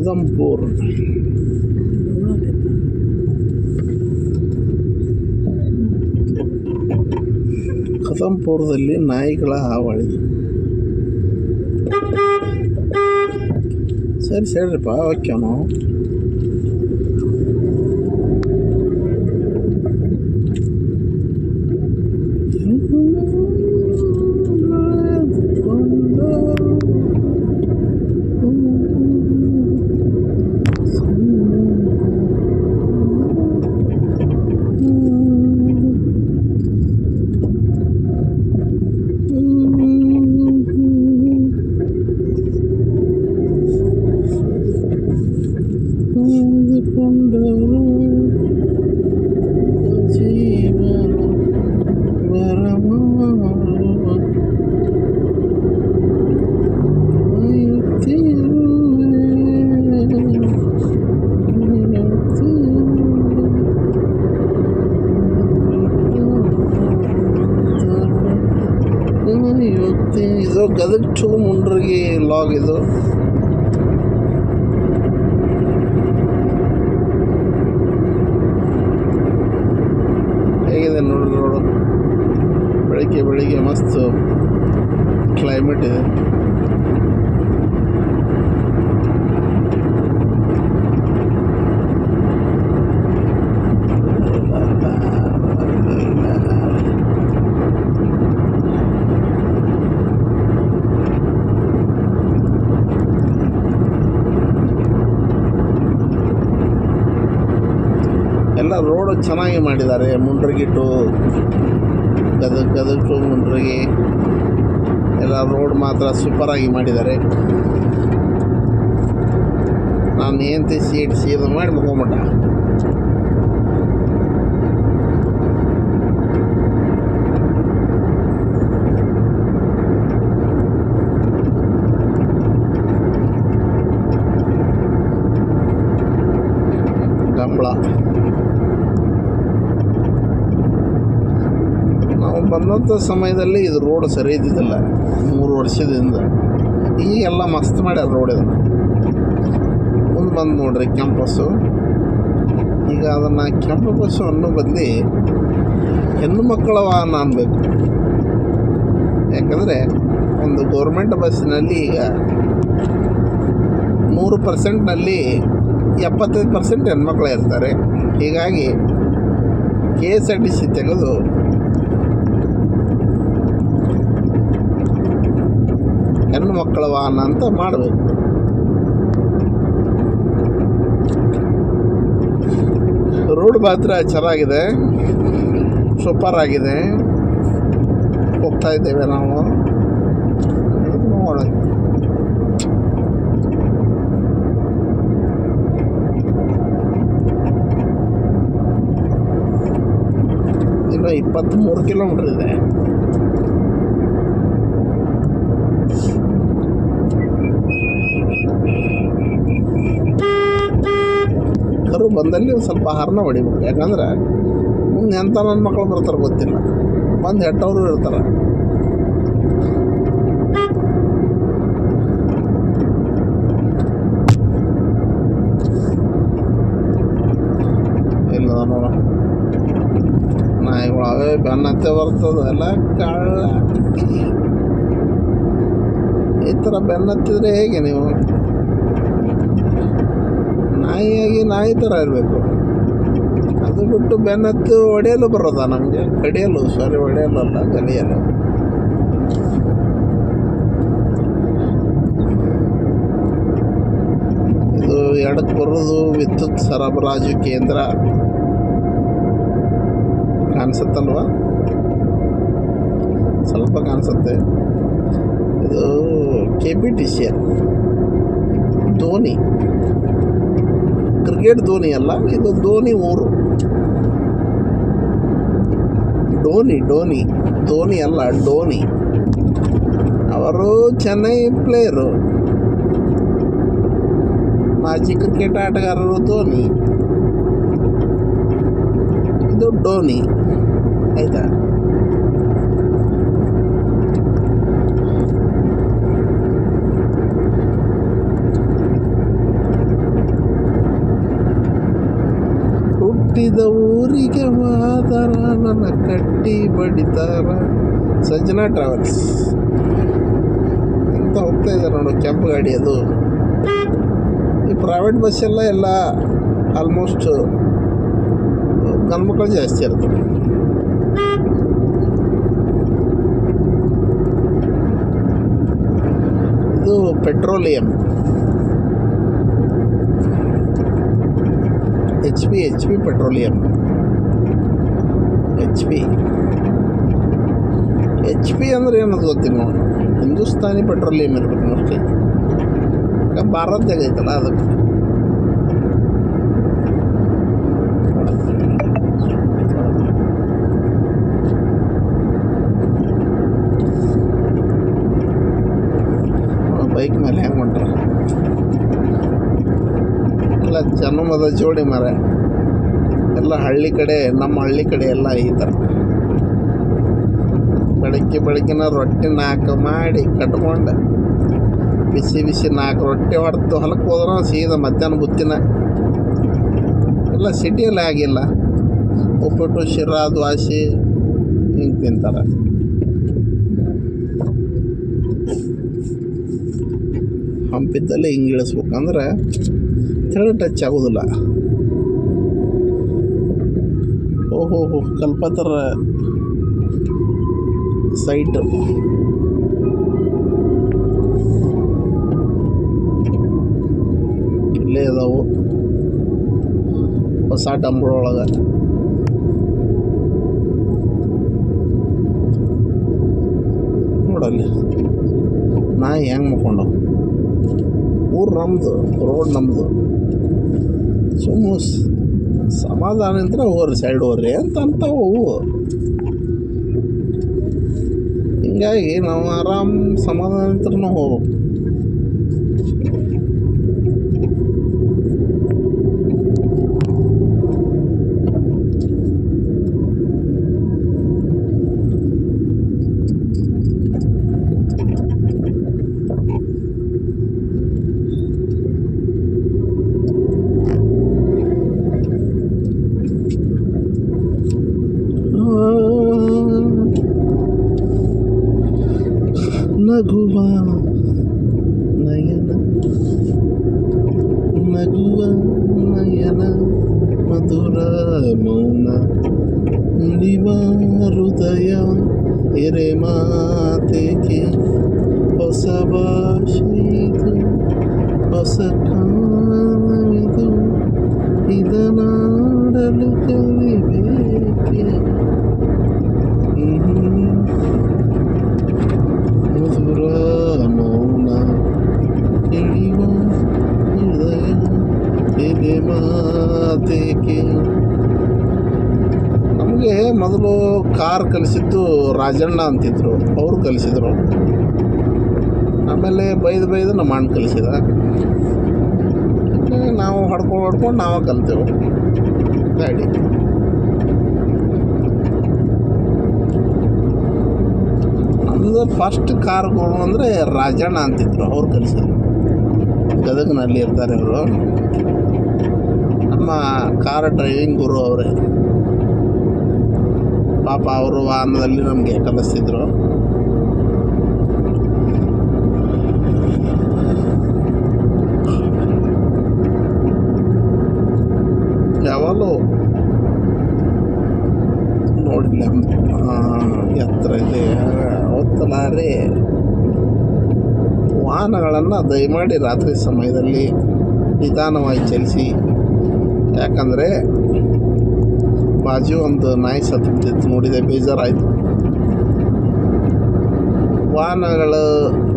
ಕದಂಪುರ್ ಕದಂಪುರದಲ್ಲಿ ನಾಯಿಗಳ ಹಾವಳಿ. ಸರಿ ಸರಿಪ್ಪ ಓಕೆ ನಾವು ಇದು ಗದಗ ಟು ಮುಂಡ್ರಿಗೆ ಲಾಗ್ ಇದು. ಹೇಗಿದೆ ನೋಡಿ ನೋಡು ಬೆಳಿಗ್ಗೆ ಬೆಳಿಗ್ಗೆ ಮಸ್ತ್ ಕ್ಲೈಮೇಟ್ ಇದೆ ಎಲ್ಲ ರೋಡ್ ಚೆನ್ನಾಗಿ ಮಾಡಿದ್ದಾರೆ. ಮುಂಡ್ರಗಿ ಟು ಗದಗ ಗದಗ ಟು ಮುಂಡ್ರಗಿ ಎಲ್ಲ ರೋಡ್ ಮಾತ್ರ ಸೂಪರಾಗಿ ಮಾಡಿದ್ದಾರೆ. ನಾನು ಏಂತಿ ಸೀಟ್ ಸೀದ ಮಾಡಿ ಮುಕೊಂಬಿಟ್ಟ ಬಂದಂಥ ಸಮಯದಲ್ಲಿ ಇದು ರೋಡ್ ಸರಿ ಇದ್ದಿದ್ದಿಲ್ಲ. ಮೂರು ವರ್ಷದಿಂದ. ಈ ಈಗೆಲ್ಲ ಮಸ್ತ್ ಮಾಡ್ಯಾರ ರೋಡ್ ಇದನ್ನು ಮುಂದೆ ಬಂದು ನೋಡ್ರಿ ಕ್ಯಾಂಪಸ್ಸು ಈಗ ಅದನ್ನು ಕೆಂಪು ಬಸ್ಸು ಅನ್ನೋ ಬದಲಿ ಹೆಣ್ಣು ಮಕ್ಕಳ ವಾಹನ ಅನ್ಬೇಕು. ಯಾಕಂದರೆ ಒಂದು ಗೌರ್ಮೆಂಟ್ ಬಸ್ಸಿನಲ್ಲಿ ಈಗ ನೂರು ಪರ್ಸೆಂಟ್ನಲ್ಲಿ ಎಪ್ಪತ್ತೈದು ಪರ್ಸೆಂಟ್ ಹೆಣ್ಮಕ್ಳು ಇರ್ತಾರೆ. ಹೀಗಾಗಿ K S R T C ತೆಗೆದು ಹೆಣ್ಣು ಮಕ್ಕಳ ವಾಹನ ಅಂತ ಮಾಡಬೇಕು. ರೋಡ್ ಮಾತ್ರ ಚೆನ್ನಾಗಿದೆ. ಸೂಪರ್ ಆಗಿದೆ. ಹೋಗ್ತಾ ಇದ್ದೇವೆ ನಾವು. ನೋಡೋಣ. ಇನ್ನು ಇಪ್ಪತ್ತ್ಮೂರು ಕಿಲೋಮೀಟ್ರ್ ಇದೆ. ಕರು ಬಂದಲ್ಲಿ ಒಂದು ಸ್ವಲ್ಪ ಆಹಾರನ ಹೊಡಿಬೇಕು. ಯಾಕಂದ್ರೆ ಮುಂದೆ ಎಂಥ ನನ್ನ ಮಕ್ಕಳು ಬರ್ತಾರೆ ಗೊತ್ತಿಲ್ಲ. ಬಂದು ಹೆಟ್ಟವರು ಇರ್ತಾರೆ. ಇಲ್ಲ ನೋಡ. ನಾಯಿಗಳು ಅವೇ ಕಳ್ಳ. ಈ ಥರ ಬೆನ್ನತ್ತಿದ್ರೆ ಹೇಗೆ ನೀವು? ನಾಯಿಯಾಗಿ ನಾಯಿ ಥರ ಇರಬೇಕು. ಅದು ಬಿಟ್ಟು ಬೆನ್ನತ್ತು ಹೊಡೆಯಲು ಬರೋದ ನಮಗೆ? ಕಡಿಯಲು, ಸಾರಿ ಹೊಡೆಯಲು ಅಲ್ಲ ಕಲಿಯಲು. ಇದು ಎಡಕ್ಕೆ ಬರೋದು ವಿದ್ಯುತ್ ಸರಬರಾಜು ಕೇಂದ್ರ. ಕಾಣಿಸುತ್ತಲ್ವಾ? ಸ್ವಲ್ಪ ಕಾಣಿಸುತ್ತೆ. ಇದು K P T C Dhoni. Cricket Dhoni ಅಲ್ಲ ಇದು ಧೋನಿ ಊರು ಡೋನಿ ಡೋನಿ ಧೋನಿ ಅಲ್ಲ ಡೋನಿ ಅವರು ಚೆನ್ನೈ ಪ್ಲೇಯರು ಮಾಜಿ ಕ್ರಿಕೆಟ್ ಆಟಗಾರರು ಧೋನಿ ಇದು ಡೋನಿ ಆಯಿತಾ ಹುಟ್ಟಿದ ಊರಿಗೆ ಮಾತರ ನನ್ನ ಕಟ್ಟಿ ಬಡಿತಾರ. ಸಂಜನಾ ಟ್ರಾವೆಲ್ಸ್. ಅಂತ ಹೋಗ್ತಾ ಇದ್ದಾರೆ ನೋಡು, ಕೆಂಪು ಗಾಡಿ ಅದು. ಈ ಪ್ರೈವೇಟ್ ಬಸ್ಸೆಲ್ಲ ಎಲ್ಲ ಆಲ್ಮೋಸ್ಟ್ ಗಂಡ್ಮಕ್ಳು ಜಾಸ್ತಿ ಇರ್ತವೆ ಇದು petroleum H P H P petroleum H P H P ಅಂದ್ರೆ ಏನದು ಗೊತ್ತಿಲ್ಲ ನೋಡಿ ಹಿಂದೂಸ್ತಾನಿ ಪೆಟ್ರೋಲಿಯಂ ಇರ್ಬೇಕು ಮೋಸ್ಟ್ಲಿ ಭಾರತದಾಗ ಐತಲ್ಲ ಅದಕ್ಕೆ ಬೈಕ್ ಮೇಲೆ ಹೆಂಗೆ ಹೊಂಟ್ರ ಎಲ್ಲ ಜನ್ಮದ ಜೋಡಿ ಮರ. ಎಲ್ಲ ಹಳ್ಳಿ ಕಡೆ, ನಮ್ಮ ಹಳ್ಳಿ ಕಡೆ ಎಲ್ಲ ಈ ಥರ ಬೆಳಗ್ಗೆ ಬೆಳಗ್ಗಿನ ರೊಟ್ಟಿ ನಾಲ್ಕು ಮಾಡಿ ಕಟ್ಕೊಂಡು. ಬಿಸಿ ಬಿಸಿ ನಾಲ್ಕು ರೊಟ್ಟಿ ಹೊಡೆದು ಹೊಲಕ್ಕೆ ಹೋದ್ರೆ ಸೀದಾ ಮಧ್ಯಾಹ್ನ ಬುತ್ತಿನ. ಎಲ್ಲ ಸಿಟಿಯಲ್ಲಿ ಆಗಿಲ್ಲ. ಉಪ್ಪಿಟ್ಟು, ಶಿರಾ, ದ್ವಾಸಿ ಹಿಂಗೆ ತಿಂತಾರೆ. ಹಂಪಿದ್ದಲ್ಲಿ ಹಿಂಗೆ ಇಳಿಸ್ಬೇಕಂದ್ರೆ ತೆಳು ಟಚ್ ಆಗೋದಿಲ್ಲ. ಓಹೋ ಕಲ್ಪತರ ಸೈಟ್ ಇಲ್ಲೇ ಅದಾವು ಹೊಸ ಟಂಬ್ರ ಒಳಗೆ. ನೋಡಲ್ಲಿ. ನಾ ಹೆಂಗೆ ಮುಕ್ಕೊಂಡು ಊರು ನಮ್ಮದು ರೋಡ್ ನಮ್ಮದು ಸುಮ್ಮ ಸಮಾಧಾನ ಅಂತ ಹೋರಿ ಸೈಡ್ ಹೋಗ್ರಿ ಅಂತ ಅಂತವು ಹಿಂಗಾಗಿ ನಾವು ಆರಾಮ್ ಸಮಾಧಾನ ಅಂತ ಹೋಗ್ಬೇಕು. ನಿವ ಹೃದಯ ಎರೆ ಮಾತೆಗೆ ಹೊಸ ಭಾಷೆಯಿದು ಹೊಸ ಕಾಲವಿದು ಇದನಾಡಲು ಕಲಿಬೇಕೆ ಹ್ಮ್. ಮಧುರ ಮೌನ ಇಳಿವ ಹೃದಯ ಎದೆ ಮಾತೇಕೆ ನಮಗೆ ಮೊದಲು ಕಾರ್ ಕಲಿಸಿದ್ದು ರಾಜಣ್ಣ ಅಂತಿದ್ರು. ಅವರು ಕಲಿಸಿದ್ರು. ಆಮೇಲೆ ಬೈದು ಬೈದು ನಮ್ಮ ಅಣ್ಣ ಕಲಿಸಿದ. ನಾವು ಹೊಡ್ಕೊಂಡು ಹೊಡ್ಕೊಂಡು ನಾವು ಕಲ್ತೇವೆ. ಗಾಡಿ ನಮ್ಮದು ಫಸ್ಟ್ ಕಾರ್ಗಳು ಅಂದರೆ ರಾಜಣ್ಣ ಅಂತಿದ್ರು. ಅವ್ರು ಕಲಿಸಿದ್ರು. ಗದಗಿನಲ್ಲಿ ಇರ್ತಾರೆ ಅವರು ನಮ್ಮ ಕಾರ್ ಡ್ರೈವಿಂಗ್ ಗುರು ಅವರೇ. ಪಾಪ ಅವರು ವಾಹನದಲ್ಲಿ ನಮಗೆ ಕಲಿಸ್ತಿದ್ರು. ಯಾವಾಗಲೂ ನೋಡಿಲ್ಲ. ಎತ್ತರ ಇದೆ. ಹೊತ್ತಲಾರಿ. ವಾಹನಗಳನ್ನು ದಯಮಾಡಿ ರಾತ್ರಿ ಸಮಯದಲ್ಲಿ ನಿಧಾನವಾಗಿ ಚಲಿಸಿ. ಯಾಕಂದರೆ ಬಾಜು ಒಂದು ನಾಯಿ ಸತ್ತು ಬಿದ್ದಿತ್ತು ನೋಡಿದೆ, ಬೇಜಾರಾಯಿತು. ವಾಹನಗಳು,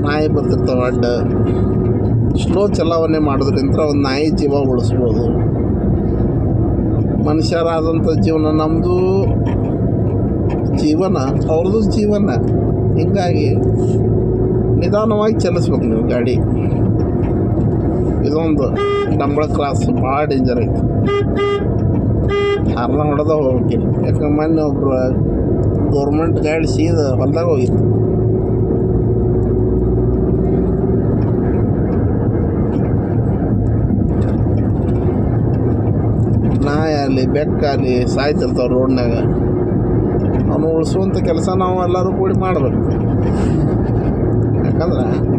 ನಾಯಿ ಬರ್ತಿರ್ತಾವೆ ಅಡ್ಡ. ಸ್ಲೋ ಚಲಾವಣೆ ಮಾಡೋದ್ರಿಂದ ಒಂದು ನಾಯಿ ಜೀವ ಉಳಿಸ್ಬೋದು. ಮನುಷ್ಯರಾದಂಥ ಜೀವನ ನಮ್ಮದು ಜೀವನ, ಅವ್ರದ್ದು ಜೀವನ. ಹೀಗಾಗಿ ನಿಧಾನವಾಗಿ ಚಲಿಸ್ಬೇಕು ನೀವು ಗಾಡಿ. ಇದೊಂದು ನಂಬಳ ಕ್ರಾಸ್, ಭಾಳ ಡೇಂಜರ್ ಐತಿ. ಹಾರ್ನ ಹೊಡೆದ ಹೋಗ್ಬೇಕಿಲ್ಲ ಯಾಕಂದ್ರೆ ಮೊನ್ನೆ ಒಬ್ಬರು ಗೌರ್ಮೆಂಟ್ ಗಾಡಿ ಸೀದ ಹೊಲ್ದಾಗ ಹೋಗಿತ್ತು ನಾಯಿ ಆಗಲಿ ಬೆಕ್ಕಾಗಲಿ ಸಾಯ್ತಿರ್ತಾವ ರೋಡ್ನಾಗ. ಅವನು ಉಳಿಸುವಂಥ ಕೆಲಸ ನಾವು ಎಲ್ಲರೂ ಕೂಡಿ ಮಾಡಬೇಕು. ಯಾಕಂದ್ರೆ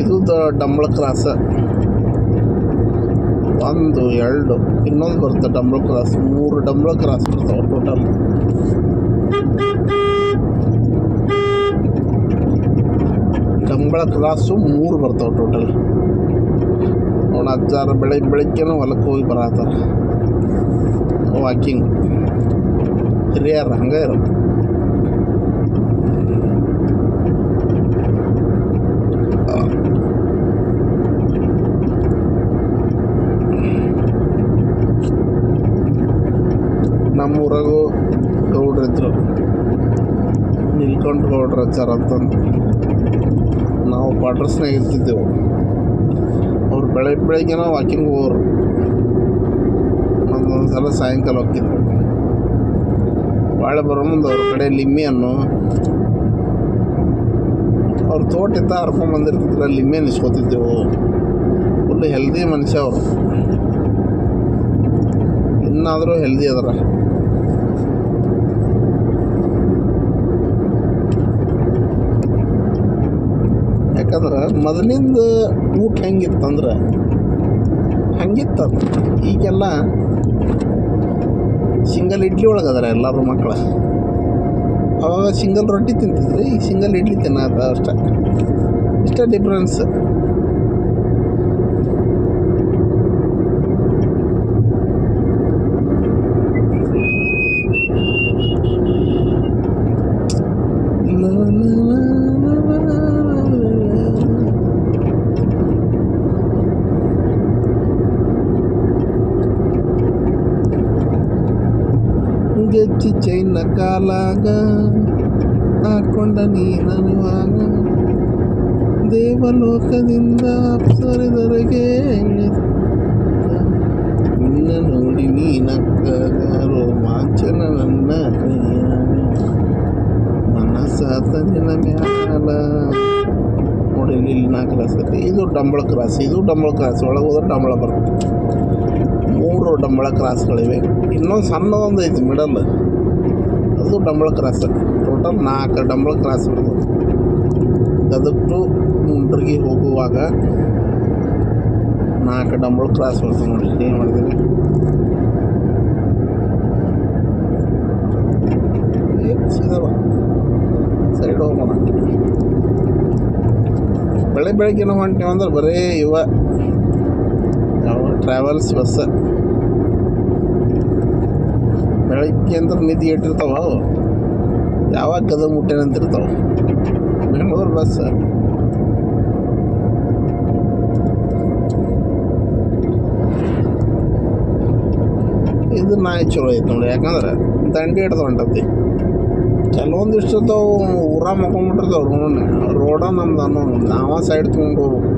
ಇದು ದ- ಡಂಬಳ ಕ್ರಾಸ ಒಂದು ಎರಡು ಇನ್ನೊಂದು ಬರುತ್ತೆ ಡಂಬಳ ಕ್ರಾಸ್ ಮೂರು ಡಂಬಳ ಕ್ರಾಸ್ ಬರ್ತಾವೆ ಟೋಟಲ್ ಡಂಬಳ ಕ್ರಾಸು ಮೂರು ಬರ್ತಾವೆ ಟೋಟಲ್ ಅವನ ಅಜ್ಜಾರ ಬೆಳಗ್ಗೆ ಬೆಳಗ್ಗೆನೂ ಹೊಲಕ್ಕೆ ಹೋಗಿ ಬರತ್ತಾರ ವಾಕಿಂಗ್ ಹಿರಿಯರು ಹಂಗೆ ಇರೋ ನಮ್ಮೂರಾಗೂ ಗೌಡ್ರಿದ್ರು ನಿಲ್ಕೊಂಡು ಗೌಡ್ರ ಹಚ್ಚಾರ ಅಂತಂದು. ನಾವು ಕ್ವಾರ್ಟರ್ಸ್ನಾಗ ಇರ್ತಿದ್ದೆವು. ಅವ್ರು ಬೆಳಗ್ಗೆ ಬೆಳಗ್ಗೆನ ವಾಕಿಂಗ್ ಹೋಗೋರು. ಒಂದೊಂದು ಸಲ ಸಾಯಂಕಾಲ ಹೋಗ್ತಿದ್ರು. ಬಾಳೆ ಬರೋ ಮುಂದೆ ಅವ್ರ ಕಡೆ ಲಿಮ್ಮೆ ಅನ್ನೋ ಅವ್ರ ತೋಟ ಬಂದಿರ್ತಿದ್ರೆ ಬಂದಿರ್ತಿದ್ರ ಲಿಮ್ಮೆ ನಿಸ್ಕೋತಿದ್ದೆವು ಫುಲ್ ಹೆಲ್ದಿ ಮನುಷ್ಯ ಅವರು. ಇನ್ನಾದರೂ ಹೆಲ್ದಿ ಅದರ. ಯಾಕಂದ್ರೆ ಮೊದಲಿಂದ ಊಟ ಹೆಂಗಿತ್ತಂದ್ರೆ ಹಂಗಿತ್ತದು ಈಗೆಲ್ಲ ಸಿಂಗಲ್ ಇಡ್ಲಿ ಒಳಗೆ ಅದರ ಎಲ್ಲರೂ ಮಕ್ಕಳು ಅವಾಗ ಸಿಂಗಲ್ ರೊಟ್ಟಿ ತಿಂತಿದ್ರಿ ಈಗ ಸಿಂಗಲ್ ಇಡ್ಲಿ ತಿನ್ನತ್ತ ಅಷ್ಟೇ. ಇಷ್ಟೇ ಡಿಫ್ರೆನ್ಸ್ ಚೈನ ಕಾಲಾಗ ಹಾಕೊಂಡ ನೀನನುವಾಗ ದೇವಲೋಕದಿಂದ ಅಪ್ಸರಿದರೆಗೆ ನಿನ್ನ ನೋಡಿ ನೀನಕ್ಕಾಗ ರೋಮಾಂಚನ ನನ್ನ ಕೈಯ ಮನಸ್ಸಾತ ನಿನ್ನ ಮ್ಯಾಲ ನೋಡಿ ಇಲ್ಲಿ ನಾಲ್ಕು ಕ್ರಾಸ್ ಐತಿ ಇದು ಡಂಬಳ ಕ್ರಾಸ್ ಇದು ಡಂಬಳ ಕ್ರಾಸ್ ಒಳಗೆ ಹೋದ್ರೆ ಡಂಬಳ ಬರುತ್ತೆ ಮೂರು ಡಂಬಳ ಕ್ರಾಸ್ಗಳಿವೆ ಇನ್ನೊಂದು ಸಣ್ಣದೊಂದು ಐತಿ ಮಿಡಲ್ ಅದು ಡಂಬಳ ಕ್ರಾಸ್ ಟೋಟಲ್ ನಾಲ್ಕು ಡಂಬಳ ಕ್ರಾಸ್ ಬರ್ತದೆ ಗದಗ ಟು ಮುಂಡ್ರಿಗೆ ಹೋಗುವಾಗ ನಾಲ್ಕು ಡಂಬಳ ಕ್ರಾಸ್ ಬರ್ತದೆ ನೋಡಿ, ಏನು ಮಾಡಿದ್ದೀನಿ ಸೀದಾ ಸೈಡ್ ಹೋಗೋಣ. ಬೆಳೆ ಬೆಳಗ್ಗೆ ನಾವು ಹೊಂಟೇವು ಅಂದ್ರೆ ಬರೀ ಇವ. ಯಾವ ಟ್ರಾವೆಲ್ಸ್ ಬಸ್ ಬೆಳಗ್ಗೆ ಅಂದ್ರೆ ನಿಧಿ ಇಟ್ಟಿರ್ತಾವ ಯಾವಾಗ ಗದಗ ಮುಟ್ಟೇನಂತಿರ್ತಾವ ಬೆಂಗಳೂರು ಬಸ್ ಇದು ನಾಯಿ ಚಲೋ ಐತೆ ನೋಡಿ ಯಾಕಂದ್ರೆ ದಂಡಿ ಹಿಡ್ದು ಹೊಂಟತಿ. ಕೆಲವೊಂದಿಷ್ಟು ತಾವು ಊರ ಮಕ್ಕೊಂಬಿಟ್ಟಿರ್ತಾವ ರೋಡ ನಮ್ದು ಅನ್ನೋ ನಾವ ಸೈಡ್ ತಗೊಂಡು ಹೋಗ್ಬೇಕು.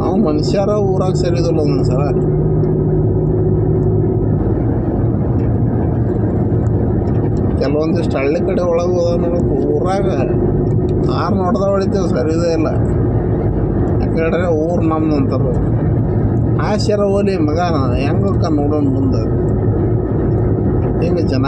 ನಾವು ಮನುಷ್ಯರ ಊರಾಗ ಸೇರಿದಲ್ಲ ಒಂದೊಂದು ಸಲ. ಕೆಲವೊಂದಿಷ್ಟು ಹಳ್ಳಿ ಕಡೆ ಒಳಗೆ ಹೋದ ಊರಾಗ ಆರು ನೋಡ್ದ ಹೊಡಿತೇವೆ ಸರಿದೇ ಇಲ್ಲ. ಯಾಕಂದ್ರೆ ಊರು ನಮ್ದು ಅಂತಾರೆ ಆಶ್ಚರ್ಯ ಹೋಲಿ ಮಗ ಹೆಂಗಕ್ಕ ನೋಡೋಣ ಮುಂದೆ? ಹಿಂಗೆ ಜನ.